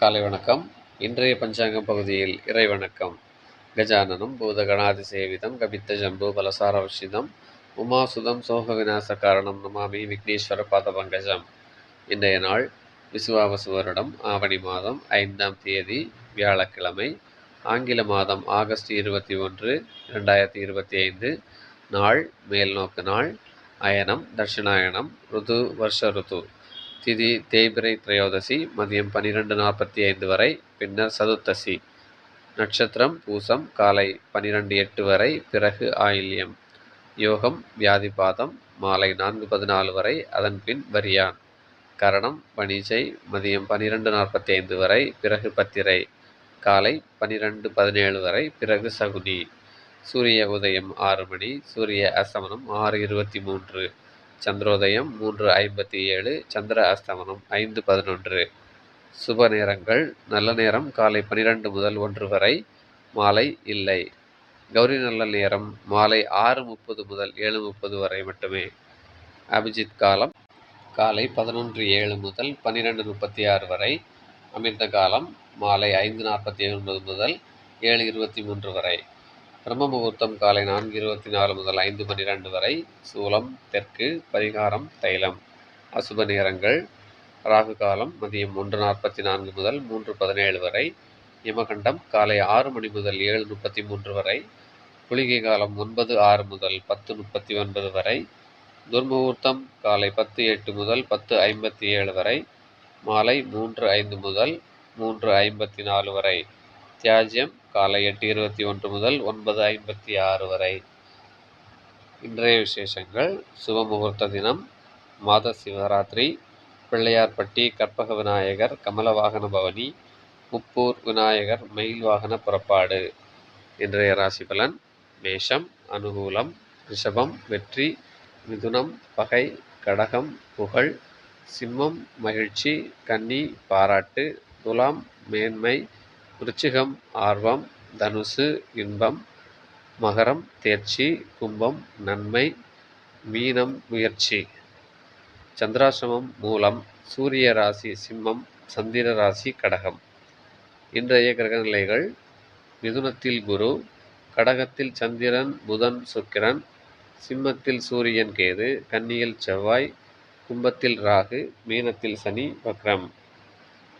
காலை வணக்கம். இன்றைய பஞ்சாங்கம் பகுதியில் இறை வணக்கம் கஜானனம் பூதகணாதிசேவிதம் கபித்த ஜம்பு பலசாரவர்ஷிதம் உமாசுதம் சோக விநாச காரணம் நமாமி விக்னேஸ்வர பாதபங்கஜம் இன்றைய நாள் விசுவாவசு வருடம் ஆவணி மாதம் ஐந்தாம் தேதி வியாழக்கிழமை ஆங்கில மாதம் ஆகஸ்ட் இருபத்தி ஒன்று இரண்டாயிரத்தி இருபத்தி ஐந்து. நாள் மேல்நோக்கு நாள் அயனம் தட்சிணாயனம் ருது வருஷ ருது. திதி தேய்பிரை திரையோதசி மதியம் பன்னிரெண்டு நாற்பத்தி ஐந்து வரை பின்னர் சதுர்த்தசி நட்சத்திரம் பூசம் காலை பனிரெண்டு எட்டு வரை பிறகு ஆயில்யம் யோகம் வியாதிபாதம் மாலை நான்கு பதினாலு வரை அதன் பின் வரியான் கரணம் பனிஜை மதியம் பன்னிரெண்டு நாற்பத்தி ஐந்து வரை பிறகு பத்திரை காலை பன்னிரெண்டு பதினேழு வரை பிறகு சகுனி சூரிய உதயம் ஆறு மணி சூரிய அசமனம் ஆறு இருபத்தி மூன்று சந்திரோதயம் மூன்று ஐம்பத்தி ஏழு சந்திர அஸ்தமனம் ஐந்து பதினொன்று. சுப நேரங்கள். நல்ல நேரம். காலை பனிரெண்டு முதல் ஒன்று வரை மாலை இல்லை. கௌரி நல்ல நேரம். மாலை ஆறு முப்பது முதல் ஏழு முப்பது வரை மட்டுமே. அபிஜித் காலம் காலை பதினொன்று ஏழு முதல் பன்னிரெண்டு முப்பத்தி ஆறு வரை. அமிர்த காலம் மாலை ஐந்து நாற்பத்தி ஒன்பது முதல் ஏழு இருபத்தி மூன்று வரை. பிரம்ம முகூர்த்தம் காலை நான்கு இருபத்தி நாலு முதல் ஐந்து பன்னிரெண்டு வரை சூலம் தெற்கு பரிகாரம் தைலம். அசுப நேரங்கள் ராகு காலம் மதியம் ஒன்று நாற்பத்தி நான்கு முதல் மூன்று பதினேழு வரை யமகண்டம் காலை ஆறு மணி முதல் ஏழு முப்பத்தி மூன்று வரை குளிகை காலம் ஒன்பது ஆறு முதல் பத்து முப்பத்தி ஒன்பது வரை துர்முகூர்த்தம் காலை பத்து எட்டு முதல் பத்து ஐம்பத்தி ஏழு வரை மாலை மூன்று ஐந்து முதல் மூன்று ஐம்பத்தி நாலு வரை தியாஜ்யம் காலை எட்டு இருபத்தி ஒன்று முதல் ஒன்பது ஐம்பத்தி ஆறு வரை. இன்றைய விசேஷங்கள் சுபமுகூர்த்த தினம் மாத சிவராத்திரி பிள்ளையார்பட்டி கற்பக விநாயகர் கமலவாகன பவனி முப்பூர் விநாயகர் மயில் வாகன புறப்பாடு. இன்றைய ராசி பலன் மேஷம் அனுகூலம் ரிஷபம் வெற்றி மிதுனம் பகை கடகம் புகழ் சிம்மம் மகிழ்ச்சி கன்னி பாராட்டு துலாம் மேன்மை விருச்சிகம் ஆர்வம் தனுசு இன்பம் மகரம் தேர்ச்சி கும்பம் நன்மை மீனம் முயற்சி. சந்திராசிரமம் மூலம் சூரிய ராசி சிம்மம் சந்திர ராசி கடகம். இன்றைய கிரகநிலைகள் மிதுனத்தில் குரு கடகத்தில் சந்திரன் புதன் சுக்கிரன் சிம்மத்தில் சூரியன் கேது கன்னியில் செவ்வாய் கும்பத்தில் ராகு மீனத்தில் சனி வக்ரம்.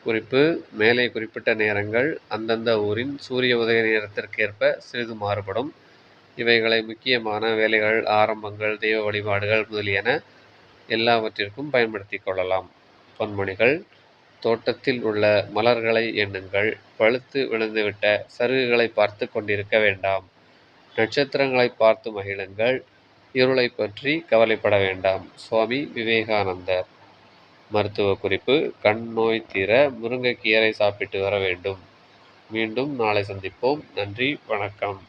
குறிப்பு மேலே குறிப்பிட்ட நேரங்கள் அந்தந்த ஊரின் சூரிய உதய நேரத்திற்கேற்ப சிறிது மாறுபடும். இவைகளை முக்கியமான வேலைகள் ஆரம்பங்கள் தெய்வ வழிபாடுகள் முதலியன எல்லாவற்றிற்கும் பயன்படுத்தி கொள்ளலாம். பொன்மொழிகள் தோட்டத்தில் உள்ள மலர்களை எண்ணுங்கள். பழுத்து விழுந்துவிட்ட சருகுகளை பார்த்து கொண்டிருக்க வேண்டாம். நட்சத்திரங்களை பார்த்து மகிழுங்கள். இருளை பற்றி கவலைப்பட வேண்டாம். சுவாமி விவேகானந்தர். மருத்துவ குறிப்பு கண் நோய் தீர முருங்கைக்கீரை சாப்பிட்டு வர வேண்டும். மீண்டும் நாளை சந்திப்போம். நன்றி வணக்கம்.